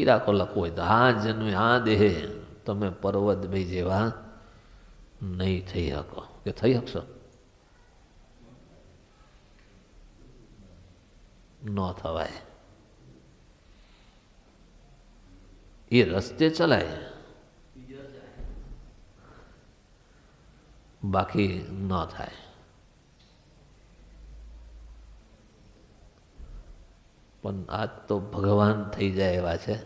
લખવું હોય તો આ જન્મે, હા દેહે. તમે પર્વતભાઈ જેવા નહીં થઈ શકો. કે થઈ શકશો? ન થવાય. એ રસ્તે ચલાય. બાકી ન થાય. પણ આજ તો ભગવાન થઈ જાય એવા છે.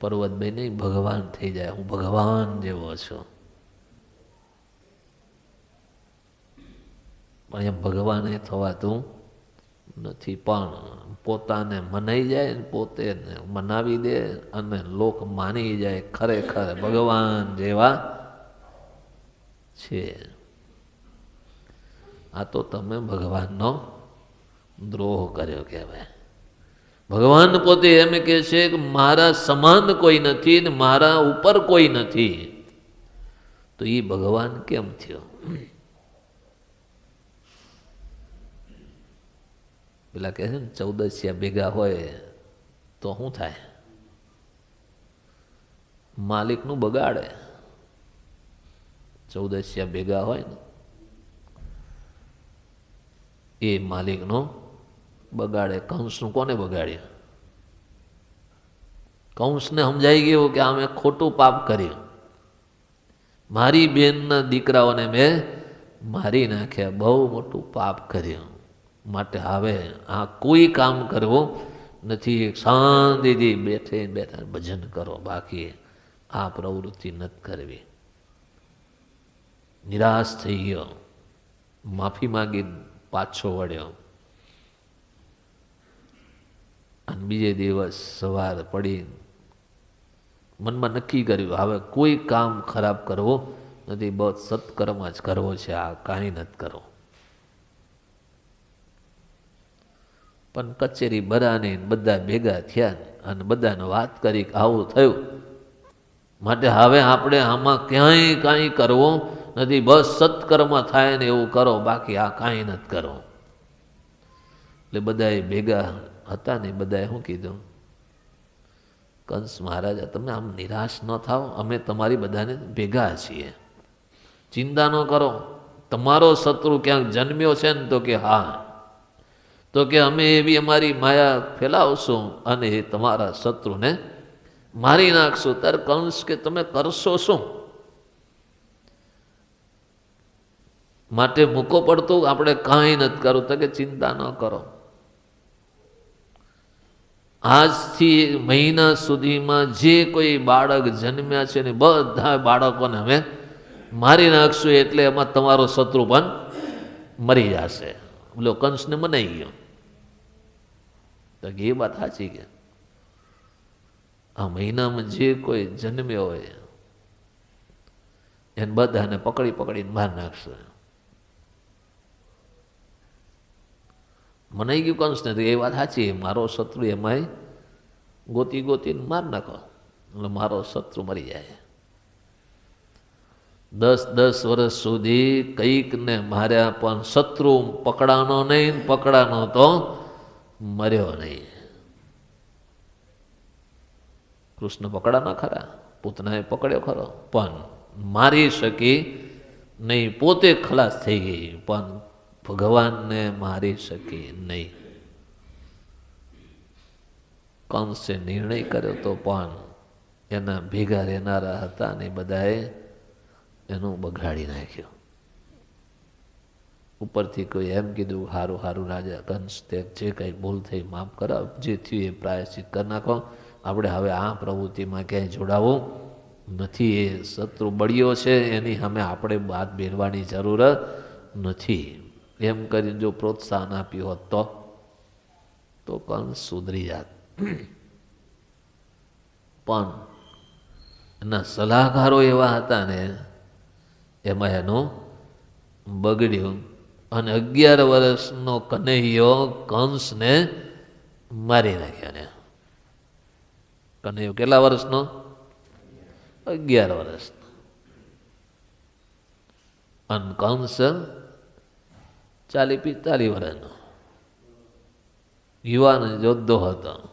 પર્વતભાઈ નહીં, ભગવાન થઈ જાય. હું ભગવાન જેવો છું. પણ એમ ભગવાન એ થવાતું નથી. પણ પોતાને મનાઈ જાય પોતે મનાવી દે અને લોક માની જાય ખરેખર ભગવાન જેવા છે. આ તો તમે ભગવાનનો દ્રોહ કર્યો કહેવાય. ભગવાન પોતે એમ કે છે કે મારા સમાન કોઈ નથી ને મારા ઉપર કોઈ નથી. તો એ ભગવાન કેમ થયો? પેલા કહે છે ને, ચૌદસિયા ભેગા હોય તો શું થાય? માલિકનું બગાડે. ચૌદસિયા ભેગા હોય ને, એ માલિકનો બગાડે? કંસનું કોને બગાડ્યું? કંસને સમજાઈ ગયું કે અમે ખોટું પાપ કર્યું. મારી બેનના દીકરાઓને મેં મારી નાખ્યા, બહુ મોટું પાપ કર્યું. માટે હવે આ કોઈ કામ કરવું નથી. શાંતિથી બેઠે બેઠા ભજન કરો. બાકી આ પ્રવૃત્તિ નથી કરવી. નિરાશ થઈ ગયો. માફી માંગી પાછો વળ્યો. અને બીજે દિવસ સવાર પડી મનમાં નક્કી કર્યું, હવે કોઈ કામ ખરાબ કરવો નથી બહુ સત્કર્મ જ કરવો છે, આ કાંઈ નથી કરવો. પણ કચેરી બરાને બધા ભેગા થયા અને બધાને વાત કરી આવું થયું. માટે હવે આપણે આમાં ક્યાંય કાંઈ કરવો નથી, બસ સત્કર્મ થાય ને એવું કરો, બાકી આ કાંઈ નથી કરો એટલે બધાએ ભેગા હતા ને બધાએ શું કીધું? કંસ મહારાજા, તમે આમ નિરાશ ન થાઓ, અમે તમારી બધાને ભેગા છીએ. ચિંતા ન કરો. તમારો શત્રુ ક્યાંક જન્મ્યો છે ને તો કે હા. તો કે અમે એવી અમારી માયા ફેલાવશું અને એ તમારા શત્રુને મારી નાખશું. ત્યારે કંસ કે, તમે કરશો શું? માટે મૂકો પડતું, આપણે કાંઈ નથી કરવું. તો કે ચિંતા ન કરો. આજથી મહિના સુધીમાં જે કોઈ બાળક જન્મ્યા છે ને બધા બાળકોને અમે મારી નાખશું એટલે એમાં તમારો શત્રુ પણ મરી જશે. બોલો કંસને મનાઈ ગયો. તો એ વાત સાચી કે? આ મહિનામાં જે કોઈ જન્મ્યો હોય, એને બધાને પકડી પકડીને બહાર નાખશે. મનાઈ ગયું કંસને તો એ વાત સાચી. મારો શત્રુ એમાંય ગોતી ગોતીને માર નાખો. એટલે મારો શત્રુ મરી જાય. દસ દસ વર્ષ સુધી કંઈક ને માર્યા પણ શત્રુ પકડાનો નહીં પકડાનો તો મર્યો નહીં. કૃષ્ણ પકડાના ખરા. પૂતનાએ પકડ્યો ખરો. પણ મારી શકી નહીં. પોતે ખલાસ થઈ ગઈ. પણ ભગવાનને મારી શકી નહીં. કંસે નિર્ણય કર્યો તો પણ એના ભેગા રહેનારા હતા ને બધાએ એનું બગાડી નાખ્યું. ઉપરથી કોઈ એમ કીધું, હારું હારું રાજા, કંસ, તે જે કંઈ ભૂલ થઈ માફ કરાવ, જે થયું એ પ્રાયશ્ચિત કરી નાખો. આપણે હવે આ પ્રવૃત્તિમાં ક્યાંય જોડાવું નથી. એ શત્રુ બળ્યો છે, એની સામે આપણે બાદ બેરવાની જરૂર નથી. એમ કરીને જો પ્રોત્સાહન આપ્યું હોત તો તો કંસ સુધરી જાત. પણ એના સલાહકારો એવા હતા ને, એમાં એનું બગડ્યું અને અગિયાર વર્ષનો કનૈયો કંસને મારી નાખ્યો ને. કનૈયો કેટલા વર્ષનો? અગિયાર વર્ષનો. અને કંસ ચાલી પિસ્તાલીસ વર્ષનો. યુવાન યોદ્ધો હતો.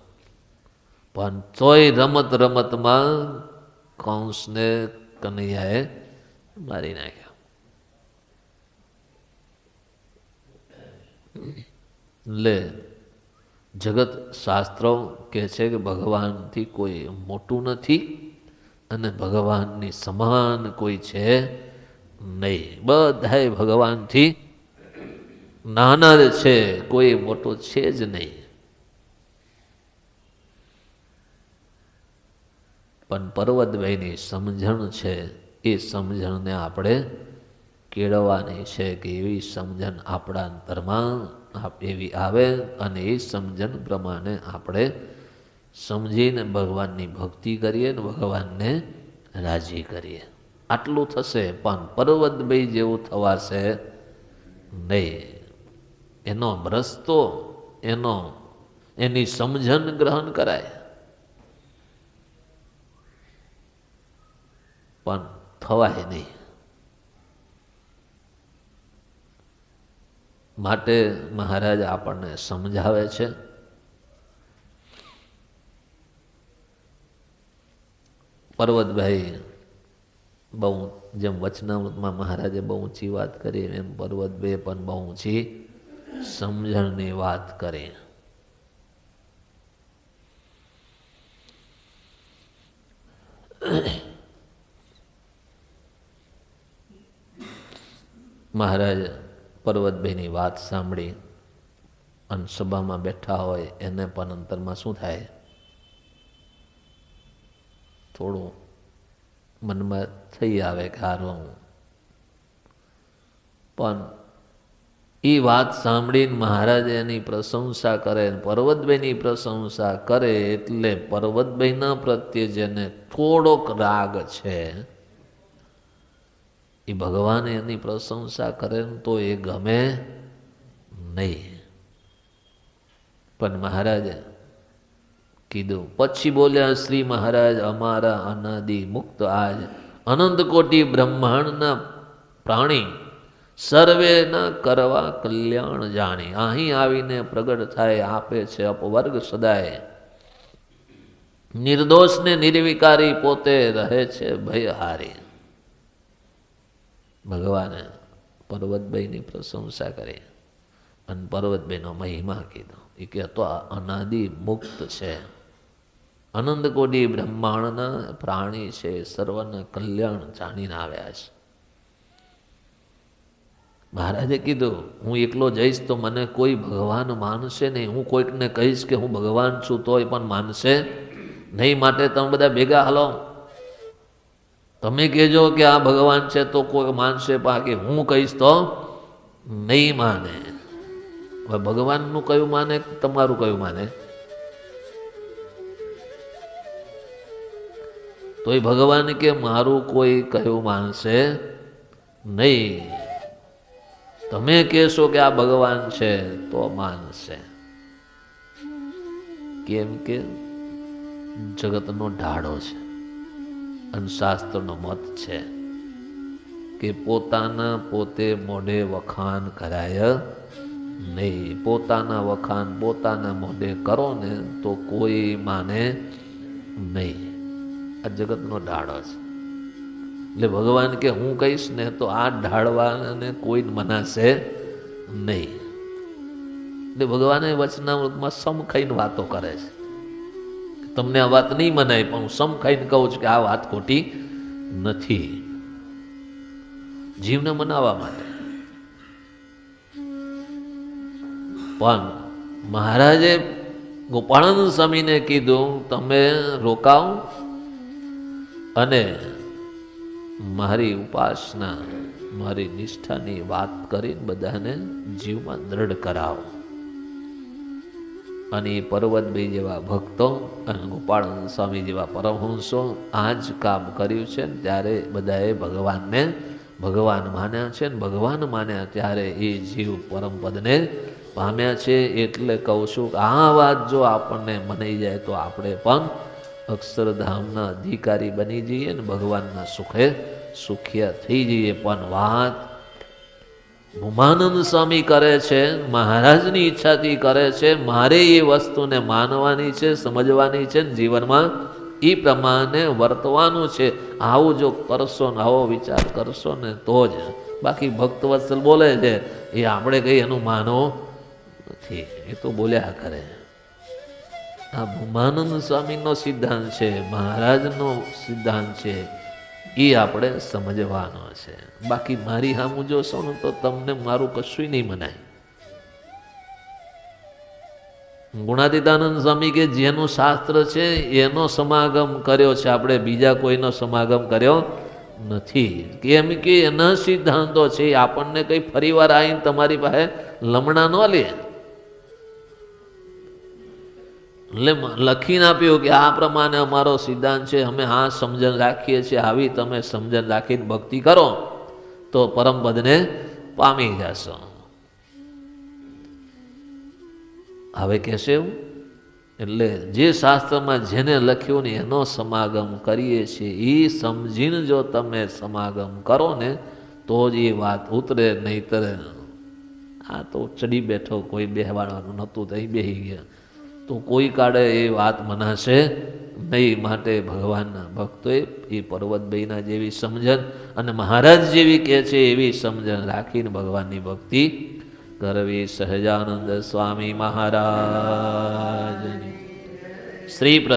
પણ તોય રમત રમતમાં કૌંસને કનૈયાએ મારી નાખ્યા. લે જગત શાસ્ત્રો કહે છે કે ભગવાનથી કોઈ મોટું નથી અને ભગવાનની સમાન કોઈ છે નહીં. બધાએ ભગવાનથી નાના છે, કોઈ મોટો છે જ નહીં. પણ પર્વતભાઈની સમજણ છે, એ સમજણને આપણે કેળવવાની છે કે એવી સમજણ આપણા અંતરમાં એવી આવે અને એ સમજણ પ્રમાણે આપણે સમજીને ભગવાનની ભક્તિ કરીએ ને ભગવાનને રાજી કરીએ. આટલું થશે, પણ પર્વતભાઈ જેવું થવાશે નહીં. એનો રસ્તો, એનો, એની સમજણ ગ્રહણ કરાય. પણ થવાય નહીં. માટે મહારાજ આપણને સમજાવે છે. પર્વતભાઈ બહુ, જેમ વચનામૃતમાં મહારાજે બહુ ઊંચી વાત કરી, એમ પર્વતભાઈ પણ બહુ ઊંચી સમજણની વાત કરી. મહારાજ પર્વતભાઈની વાત સાંભળી અને સભામાં બેઠા હોય એને પણ અંતરમાં શું થાય? થોડું મનમાં થઈ આવે કે હારું પણ એ વાત સાંભળીને મહારાજ એની પ્રશંસા કરે પર્વતભાઈની પ્રશંસા કરે એટલે પર્વતભાઈના પ્રત્યે જેને થોડોક રાગ છે એ ભગવાન એની પ્રશંસા કરે તો એ ગમે નહીં. પણ મહારાજે કીધું, પછી બોલ્યા શ્રી મહારાજ, અમારા અનાદિ મુક્ત આજ અનંત કોટી બ્રહ્માંડના પ્રાણી સર્વેના કરવા કલ્યાણ જાણી. અહીં આવીને પ્રગટ થાય, આપે છે અપવર્ગ સદાય. નિર્દોષને નિર્વિકારી પોતે રહે છે ભયહારી. ભગવાને પર્વતભાઈની પ્રશંસા કરી. અને પર્વતભાઈનો મહિમા કીધો. એ કહેતો અનાદિ મુક્ત છે. અનંત કોટી બ્રહ્માંડના પ્રાણી છે. સર્વના કલ્યાણ જાણીને આવ્યા છે. મહારાજે કીધું, હું એકલો જઈશ તો મને કોઈ ભગવાન માનશે નહીં. હું કોઈકને કહીશ કે હું ભગવાન છું તોય પણ માનશે નહીં. માટે તમે બધા ભેગા હલો. તમે કહેજો કે આ ભગવાન છે તો કોઈ માનશે બાકી હું કહીશ તો નહીં માને. હવે ભગવાનનું કયું માને તમારું કયું માને? તો એ ભગવાન કે મારું કોઈ કયું માનશે નહીં. તમે કહેશો કે આ ભગવાન છે, તો માનશે કેમ કે જગતનો ઢાળો છે અને શાસ્ત્રનો મત છે કે પોતાના પોતે મોઢે વખાણ કરાય નહીં. પોતાના વખાણ પોતાના મોઢે કરો ને તો કોઈ માને નહીં. આ જગતનો ઢાળો છે. એટલે ભગવાન કે હું કહીશ ને તો આ ઢાળવાને કોઈ મનાશે નહીં. એટલે ભગવાને વચનામૃતમાં સમ ખાઈને વાતો કરે છે. તમને આ વાત નહીં મનાય, પણ હું સમ ખાઈને કહું છું કે આ વાત ખોટી નથી. જીવને મનાવવા માટે. પણ મહારાજે ગોપાળાનંદ સ્વામીને કીધું, તમે રોકાવ અને મારી ઉપાસના, મારી નિષ્ઠાની વાત કરીને બધાને જીવમાં દ્રઢ કરાવો. અને પર્વતભાઈ જેવા ભક્તો અને ગોપાળન સ્વામી જેવા પરમહંસો આ જ કામ કર્યું છે ત્યારે બધાએ ભગવાનને ભગવાન માન્યા છે ભગવાન માન્યા ત્યારે એ જીવ પરમપદને પામ્યા છે. એટલે કહું છું કે આ વાત જો આપણને મનાઈ જાય તો આપણે પણ અક્ષરધામના અધિકારી બની જઈએ ને ભગવાનના સુખે સુખિયા થઈ જઈએ. પણ વાત ભૂમાનંદ સ્વામી કરે છે, મહારાજની ઈચ્છાથી કરે છે, મારે એ વસ્તુને માનવાની છે, સમજવાની છે ને જીવનમાં એ પ્રમાણે વર્તવાનું છે. આવું જો કરશો ને, આવો વિચાર કરશો ને, તો જ. બાકી ભક્તવત્સલ બોલે છે, એ આપણે કંઈ એનું માનવું નથી. એ તો બોલ્યા કરે. આ ભૂમાનંદ સ્વામીનો સિદ્ધાંત છે, મહારાજનો સિદ્ધાંત છે એ આપણે સમજવાનો છે. બાકી મારી હામું જોશો ને તો તમને મારું કશું નહીં મનાય. ગુણાતીતાનંદ સ્વામી કે જેનું શાસ્ત્ર છે, એનો સમાગમ કર્યો છે, આપણે બીજા કોઈનો સમાગમ કર્યો નથી. કેમ કે એના સિદ્ધાંતો છે આપણને કંઈ ફરીવાર આવીને તમારી પાસે લમણા ન લે. એટલે લખીને આપ્યું કે આ પ્રમાણે અમારો સિદ્ધાંત છે, અમે આ સમજણ રાખીએ છીએ, આવી તમે સમજણ રાખીને ભક્તિ કરો, તો પરમપદને પામી જશો. હવે કહેશે એવું? એટલે જે શાસ્ત્રમાં જેને લખ્યું ને એનો સમાગમ કરીએ છીએ એ સમજીને જો તમે સમાગમ કરો ને, તો જ એ વાત ઉતરે, નહીતર આ તો ચડી બેઠો, કોઈ બેહવાડવાનું નહોતું, તો અહીં બેહી ગયા. તો કોઈ કાળે એ વાત મનાશે નહીં માટે ભગવાનના ભક્તોએ એ પર્વતભાઈના જેવી સમજણ અને મહારાજ જેવી કહે છે એવી સમજણ રાખીને ભગવાનની ભક્તિ કરવી. સહજાનંદ સ્વામી મહારાજની શ્રી